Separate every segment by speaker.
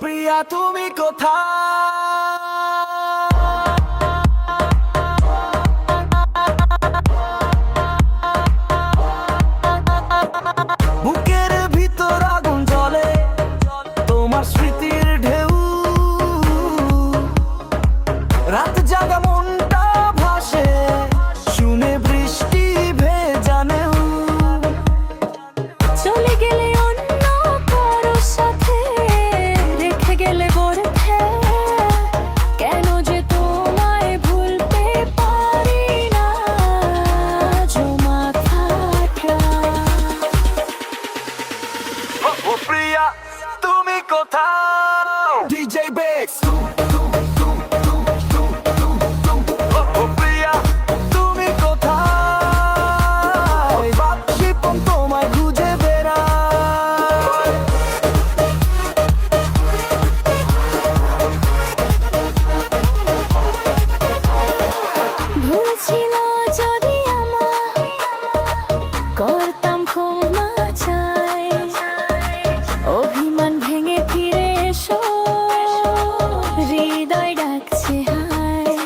Speaker 1: Priya, তুমি কোথায় তোমার
Speaker 2: স্মৃতি J-Bags. ডাকছে হায়।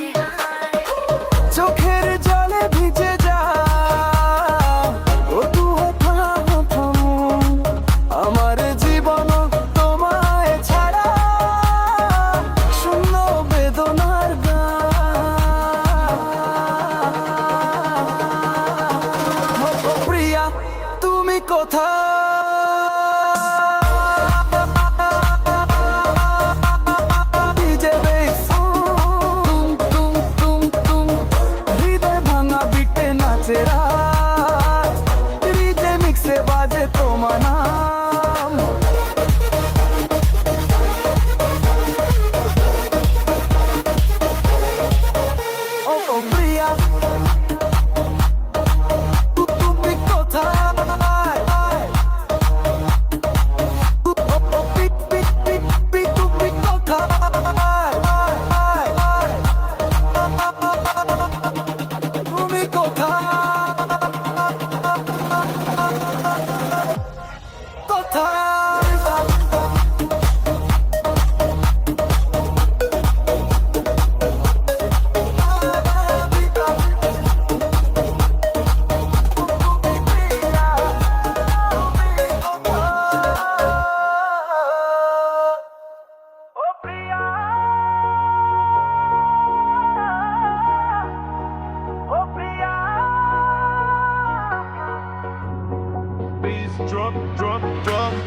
Speaker 1: চোখের জলে ভিজে যা ও আমার জীবন তোমায় ছাড়া শূন্য বেদনার গান ও প্রিয়া তুমি কোথায়?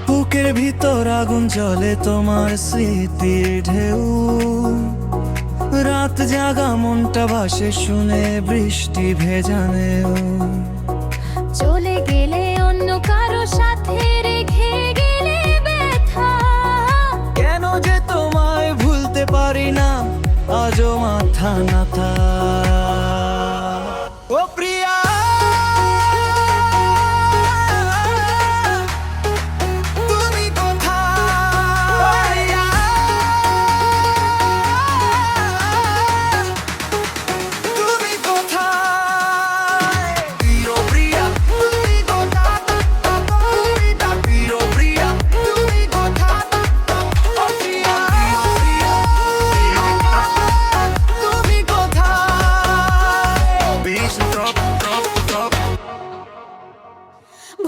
Speaker 1: বুকের ভিতর আগুন জ্বলে তোমার স্মৃতির ঢেউ। রাত জাগা মনটা ভাসে শুনে বৃষ্টি ভেজানেও
Speaker 2: চলে গেলে অন্য কারও সাথে রেখে গেলে ব্যথা।
Speaker 1: কেন যে তোমায় ভুলতে পারি না আজও মাথা নাথা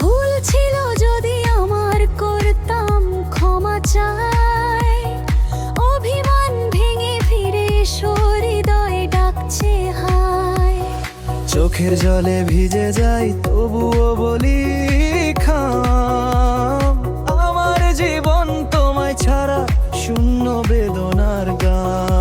Speaker 2: ভুল ছিল যদি আমার করতাম ক্ষমা অভিমান ভেঙে ফিরে ডাকছে হায়।
Speaker 1: চোখের জলে ভিজে যাই, তবুও বলি খাম। আমার জীবন তোমায় ছাড়া শূন্য বেদনার গান।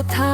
Speaker 1: কোথায়